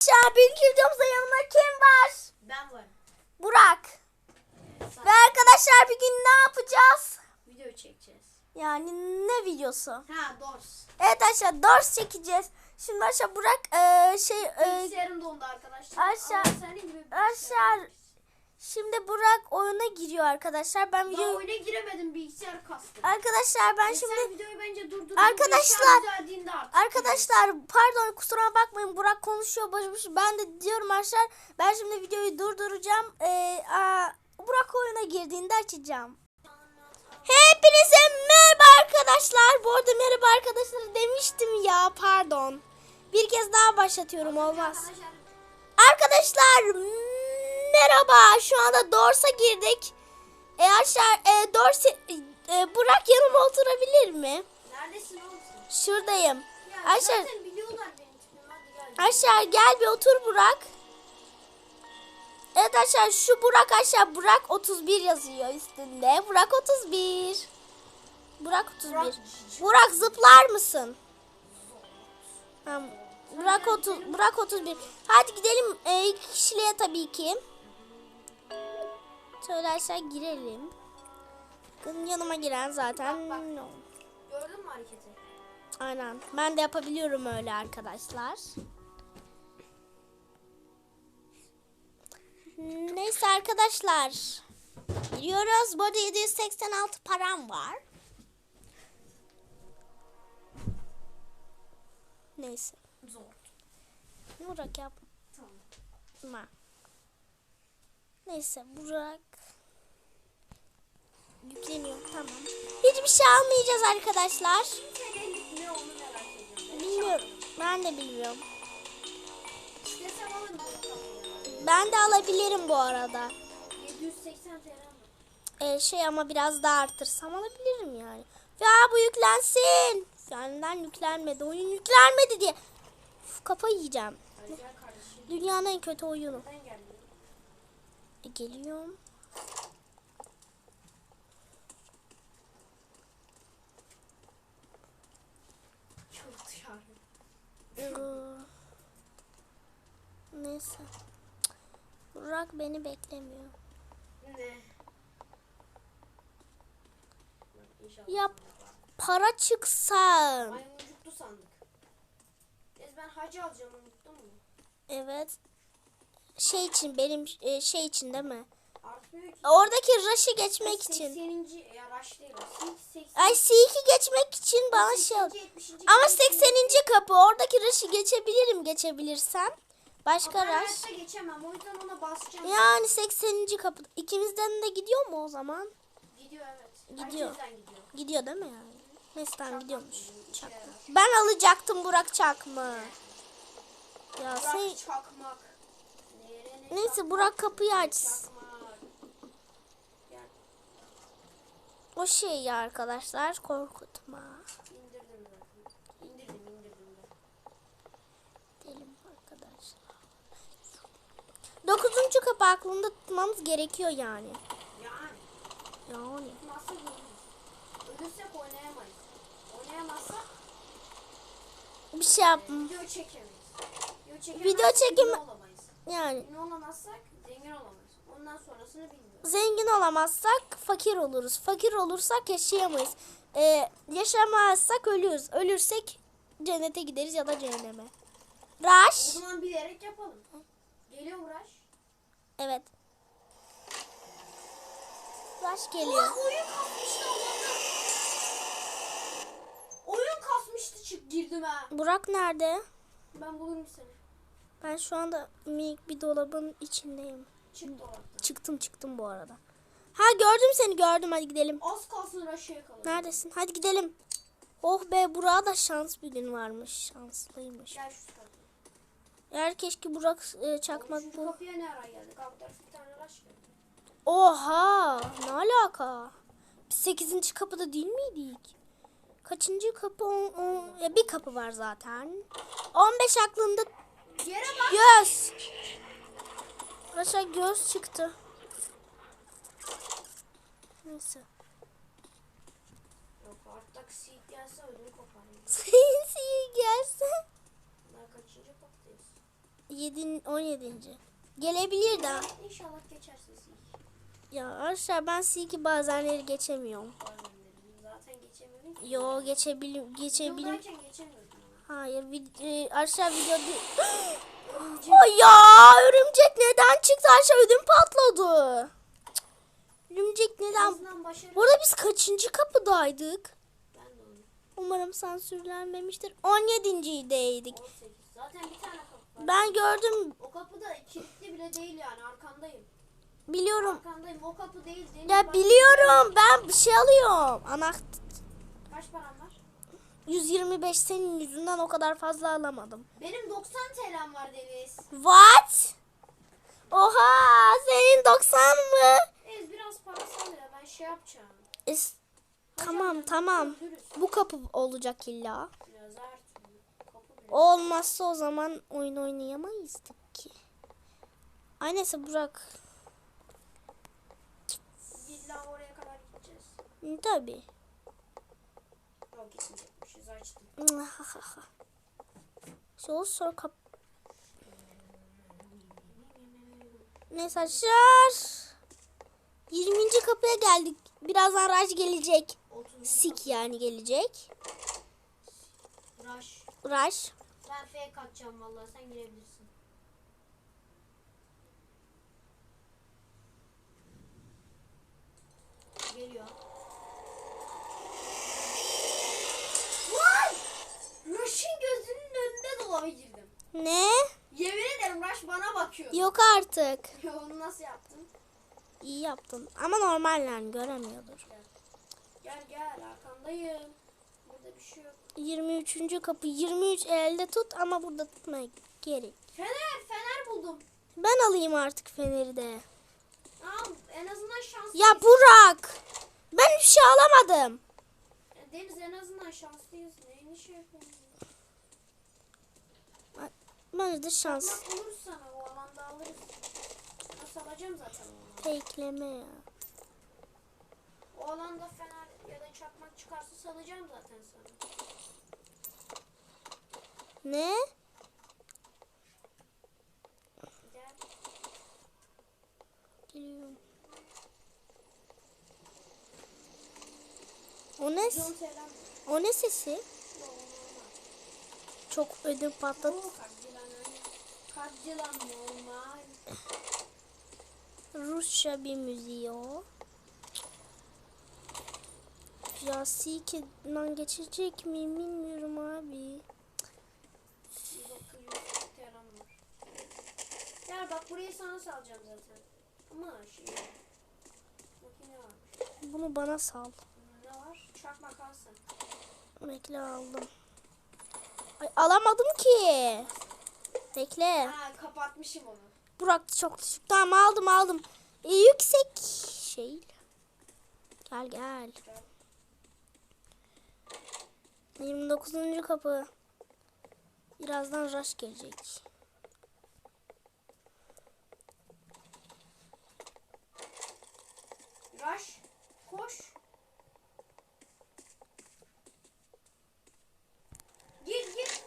Arkadaşlar bugünkü videomuzda yanımda kim var? Ben varım. Burak. Ve arkadaşlar bugün ne yapacağız? Video çekeceğiz. Yani ne videosu? Ha Dors. Evet arkadaşlar ders çekeceğiz. Şimdi arkadaşlar Burak eee, şey eee, Bilgisayarım dondu arkadaşlar. Aşağı- Ama şimdi Burak oyuna giriyor arkadaşlar. Ben Daha video oyuna giremedim bilgisayar kastı. Arkadaşlar ben E şimdi Sen videoyu bence durdur. Arkadaşlar-. Arkadaşlar pardon kusura bakmayın Burak konuşuyor başımış. Ben de diyorum arkadaşlar ben şimdi videoyu durduracağım. Ee, aa, Burak oyuna girdiğinde açacağım. Hepinize merhaba arkadaşlar. Bu arada merhaba arkadaşlar demiştim ya pardon. Bir kez daha başlatıyorum olmaz. Arkadaşlar merhaba şu anda Dors'a girdik. E aşağı e, Dors e, Burak yanıma oturabilir mi? neredesin oğlum? Şuradayım. Ya tipimi. Hadi gel. Aşağı gel bir otur Burak. Evet aşağı şu Burak aşağı Burak 31 yazıyor üstünde. Burak 31. Burak 31. Burak- Burak zıplar mısın? Burak 30 Burak 31. Hadi gidelim e, kişiliğe tabii ki. Şöyle aşağı girelim. Bakın yanıma giren zaten Bak, bak. Gördün mü hareketi? Aynen. Ben de yapabiliyorum öyle arkadaşlar. Neyse arkadaşlar. Giriyoruz. Bu arada 786 param var. Neyse. Zor. Burak yapma. Tamam. Neyse Burak. Yükleniyor. Tamam. Hiçbir şey almayacağız arkadaşlar. Bilmiyorum. Ben de bilmiyorum. Ben de alabilirim bu arada. 780 TL? Ee, şey ama biraz daha artırsam alabilirim yani. Ya bu yüklensin. Senden yüklenmedi. Oyun yüklenmedi diye. Uf, kafayı yiyeceğim. Dünyanın en kötü oyunu. E, geliyorum. Çok dışarı. Ee, neyse. Burak beni beklemiyor. Ne? Yap. Para çıksa. Maymuncuklu sandık. Neyse ben hacı alacağım unuttun mu? Evet. Şey için benim e, şey için değil mi? Oradaki rush'ı geçmek için. 80. ya rush değil o. 80. Ay C2 geçmek için bana şey. 70. Ama 80. kapı oradaki rush'ı geçebilirim geçebilirsem. Başka Ben rush. hayatta geçemem. O yüzden ona basacağım. Yani 80. kapı. İkimizden de gidiyor mu o zaman? Gidiyor evet. Gidiyor. Herkesten gidiyor. Gidiyor değil mi yani? Neyse tamam gidiyormuş. Çakma. gibi. Ben alacaktım Burak Çakma. Ya Burak sen... çakmak. Neyse? Burak kapıyı aç. Çakmak. Gel O şey ya arkadaşlar korkutma. indirdim arkadaşlar. Dokuzuncu kapı aklında tutmamız gerekiyor yani. Yani. Yani. Nasıl? Ölürsek oynayamayız. Oynayamazsak Bir şey yapma. video çekemeyiz. Video çekemezsek Video olamayız. Yani Ünlü olamazsak zengin olamayız. Ondan sonrasını bilmiyorum. zengin olamazsak fakir oluruz. Fakir olursak yaşayamayız. Ee, yaşamazsak ölürüz. Ölürsek cennete gideriz ya da cehenneme. O Raş. zaman bilerek yapalım. Geliyor uğraş. Evet. Raş geliyor. Ulan oyun kasmıştı Allah'ım. Oyun kasmıştı çık girdim ha. Burak nerede? Ben bulurum seni. Ben şu anda minik bir dolabın içindeyim. Çıktım çıktım bu arada. Ha gördüm seni gördüm hadi gidelim. Az kalsın Raş'a yakalım. Neredesin? Hadi gidelim. Oh be burada şans bir gün varmış. Şanslıymış. Gel şu. Eğer keşke Burak e, çakmak Oğlum, şu bu. kapıya ne ara geldik? Abi tarafı bir tane Raş. Oha ne alaka? Biz 8. kapıda değil miydik? Kaçıncı kapı? On, on, ya bir kapı var zaten. 15 aklında. Yere bak. 100. Aşağı göz çıktı. Neyse. Yok artık siyah gelse ödüm koparayım. siyah gelse. Bunlar kaçıncı kaptayız? Yedin, on yedinci. Gelebilir daha. İnşallah geçersin siyah. Ya arkadaşlar ben siyah bazenleri geçemiyorum. Zaten geçemiyorum. Yo geçebilir geçebilir. Yıldayken geçemiyordum. Hayır vid e, aşağı video Örümcek. Ay ya örümcek neden çıktı aşağı ödüm patladı. Örümcek En neden? başarı. Burada biz kaçıncı kapıdaydık? Umarım sansürlenmemiştir. 17.deydik. 18. Zaten bir tane kapı var. Ben gördüm O kapı da kilitli bile değil yani arkandayım. biliyorum. Arkandayım o kapı değil. Deniz Ya biliyorum ben bir şey alıyorum. Anahtar. Kaç param var? 125 senin yüzünden o kadar fazla alamadım. Benim 90 TL'm var Deniz. What? Oha senin 90 mı? Ez biraz parasal ya ben şey yapacağım. Es- tamam tamam. Öldürürüz. Bu kapı olacak illa. Biraz. O olmazsa o zaman oyun oynayamayızdık ki. Ay neyse Burak. İlla oraya kadar gideceğiz. Tabii. Yok gitmeyecekmişiz açtım. Sol sol kap. Neyse arkadaşlar. 20. kapıya geldik. Birazdan Raj gelecek. 30. Sik yani gelecek. Rush. Raj. Ben fake atacağım vallahi sen girebilirsin. Geliyor. Vay! Rush'ın gözünün önünde dolaba girdim. Ne? Yemin ederim Rush bana bakıyordu. Yok artık. Onu nasıl yaptın? İyi yaptın. Ama normal yani göremiyordur. Gel gel arkandayım. Burada bir şey yok. 23. kapı 23 elde tut ama burada tutmaya gerek. Fener, fener buldum. Ben alayım artık feneri de. Aa, en azından şanslıyız. Ya Burak. Ben bir şey alamadım. Deniz en azından şanslıyız. Neyini şey yapıyorsun? Bence de şans. Bak buluruz sana o alanda alırız. Nasıl alacağım zaten o alanı. Fakeleme ya. O alanda fener ya da çakmak çıkarsa salacağım zaten sana. Ne? Gel. Geliyorum. O ne? O ne sesi? Çok ödüm patladı. Rusça bir müziği o. Ya Seeker'dan geçecek miyim bilmiyorum abi. Gel bak burayı sana salacağım zaten. Ama şey. Makine var. Bunu bana sal. Ne var? Çakmak alsın. Bekle aldım. Ay, alamadım ki. Bekle. Ha kapatmışım onu. Burak çok düşük. Tamam aldım aldım. E, yüksek şey. Gel gel. Gel. 29. kapı. Birazdan rush gelecek. Rush. Koş. Gir gir.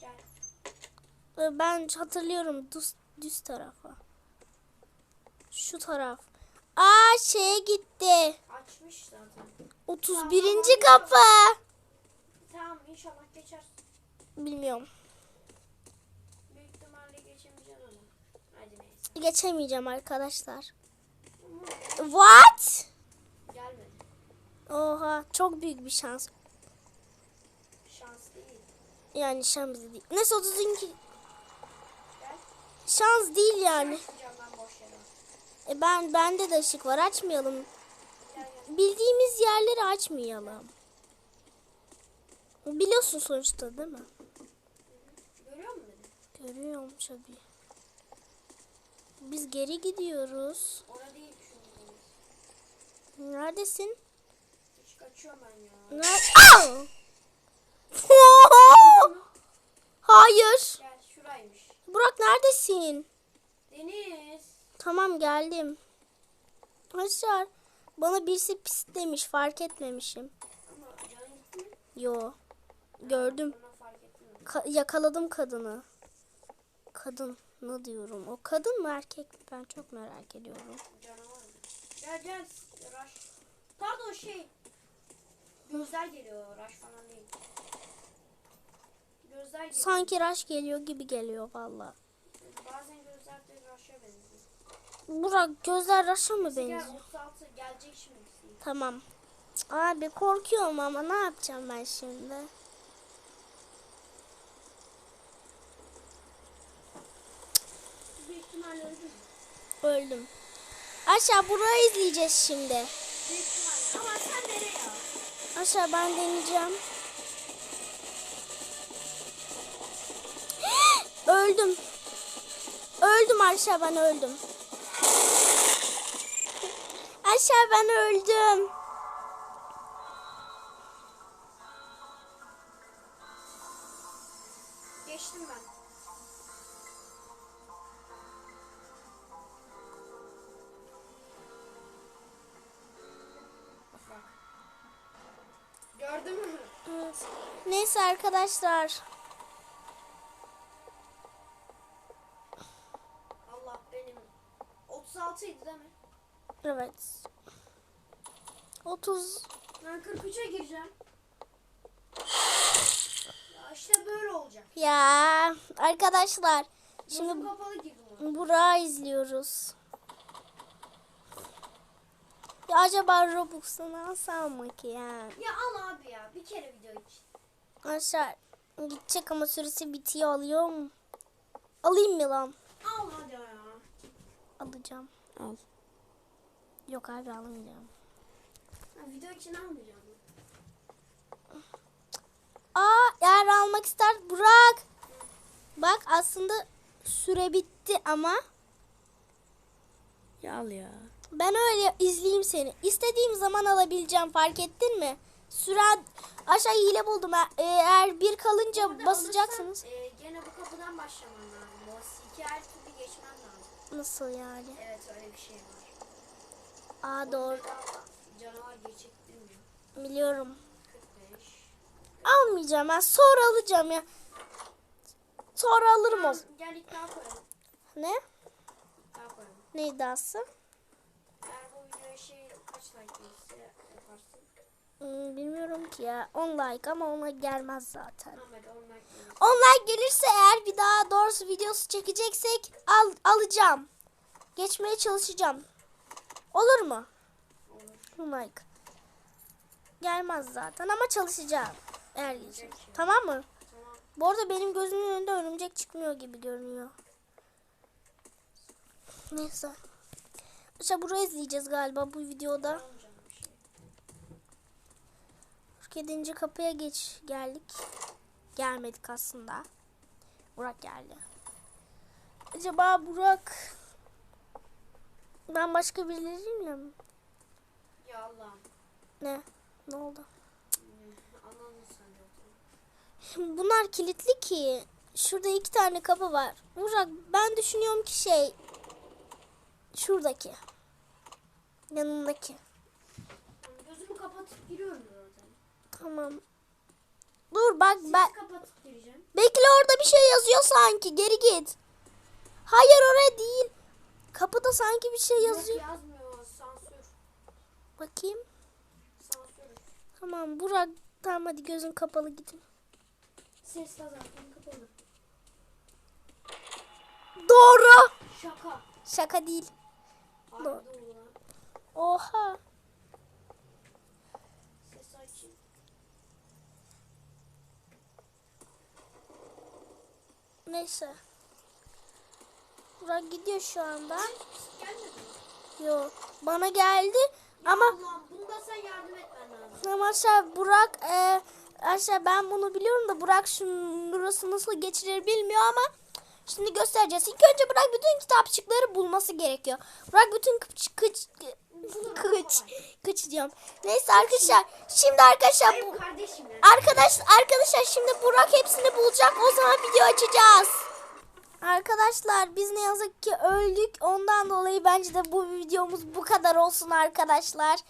Gel. E, Ben hatırlıyorum düz, düz tarafa. Şu taraf. Aa şeye gitti. Açmış zaten. 31. Tamam, kapı. Tamam inşallah geçersin. Bilmiyorum. Büyük ihtimalle geçemeyeceksin ama. Hadi neyse. Geçemeyeceğim arkadaşlar. What? gelmedi. Oha çok büyük bir şans. Şans değil. Yani şans değil. Neyse 32 Gel. Şans değil yani. E ben bende de ışık var. Açmayalım. Bildiğimiz yerleri açmayalım. Biliyorsun sonuçta değil mi? Görüyor musun? Görüyorum tabii. Biz geri gidiyoruz. Orada değil Neredesin? Hiç kaçıyorum ben ya. Nerede? Hayır. Gel şuraymış. Burak neredesin? Deniz. Tamam geldim. Arkadaşlar bana birisi pis demiş fark etmemişim. Yo. Gördüm. Ka- yakaladım kadını. Kadın ne diyorum? O kadın mı erkek mi? Ben çok merak ediyorum. Gel gel. Rush. Pardon şey. Gözler geliyor. Rush falan değil. Gözler. Sanki raş geliyor gibi geliyor valla. Bazen gözler de Rush'a benziyor. Burak gözler raşa mı Gel benziyor? 36 gelecek şimdi. Tamam. Abi korkuyorum ama ne yapacağım ben şimdi? Büyük ihtimalle? Öldüm. Aşağı burayı izleyeceğiz şimdi. Büyük ihtimalle. Ama sen nereye? Aşağı ben deneyeceğim. Öldüm. Öldüm aşağı ben öldüm. Aşağı ben öldüm. Geçtim ben. Gördün mü? Evet. Neyse arkadaşlar. 36 idi değil mi? Evet. 30 Ben 43'e gireceğim. Ya işte böyle olacak. ya arkadaşlar Gözüm şimdi kapalı girdim ona. Burak'ı izliyoruz. Ya acaba Robux'tan alsam mı ki ya? Ya al abi ya. Bir kere video için. Arkadaşlar gidecek ama süresi bitiyor alıyor mu? Alayım mı lan? Al hadi ya. Alacağım. Al. Yok abi alamayacağım. Ha, video için almayacağım. Aa eğer almak ister Burak. Bak aslında süre bitti ama Ya al ya. ben öyle izleyeyim seni. İstediğim zaman alabileceğim fark ettin mi? Süren aşağı hile buldum. E- Eğer bir kalınca Burada basacaksınız. alırsan, e, gene bu kapıdan başlaman lazım. Bu iki her türlü geçmen lazım. Nasıl yani? Evet öyle bir şey var. Aa doğru. Canavar geçirttirmiyor. Biliyorum. 45. Almayacağım ben. Sonra alacağım ya. Sonra alırım o. Gel iddia koyalım. Ne? İddia koyalım. Ne iddiası? Eğer bu videoya şey kaç like gelirse yaparsın. Hmm, bilmiyorum ki ya. 10 like ama ona gelmez zaten. Tamam hadi 10 like gelir. 10 like gelirse eğer bir daha doğrusu videosu çekeceksek al, alacağım. Geçmeye çalışacağım. Olur mu? Olur. 10 like. Gelmez zaten ama çalışacağım. Eğer. Gelecek. Tamam mı? Tamam. Bu arada benim gözümün önünde örümcek çıkmıyor gibi görünüyor. Neyse. İşte burayı izleyeceğiz galiba bu videoda. Almayacağım bir şey. 47. kapıya geç geldik. Gelmedik aslında. Burak geldi. Acaba Burak ben başka birileriyle mi? Ya Allah'ım. Ne? Ne oldu? Hmm. Bunlar kilitli ki. Şurada iki tane kapı var. Burak ben düşünüyorum ki şey şuradaki. Yanındaki. Gözümü kapatıp giriyorum. Tamam. Dur bak ben kapatıp gireceğim. bekle orada bir şey yazıyor sanki. Geri git. Hayır oraya değil. Kapıda sanki bir şey yazıyor. Yok yazmıyor. Sansür. Bakayım. Sansür. Tamam Burak tamam hadi gözün kapalı gidin. Ses de zaten kapalı. Doğru. Şaka. Şaka değil. Doğru. Oha. Ses açayım. Neyse. Burak gidiyor şu anda. Yok. Bana geldi ama Allah'ım bunda sen yardım etmen lazım. ama aşağı Burak e, aşağı ben bunu biliyorum da Burak şunun burası nasıl geçirir bilmiyor ama şimdi göstereceğiz. İlk önce Burak bütün kitapçıkları bulması gerekiyor. Burak bütün kıç kıç kıç kıç diyorum. Neyse arkadaşlar şimdi arkadaşlar bu. Arkadaş arkadaşlar şimdi Burak hepsini bulacak. O zaman video açacağız. Arkadaşlar biz ne yazık ki öldük. Ondan dolayı bence de bu videomuz bu kadar olsun arkadaşlar.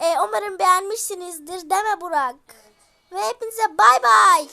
Ee, umarım beğenmişsinizdir. Mi Burak? Ve hepinize bay bay.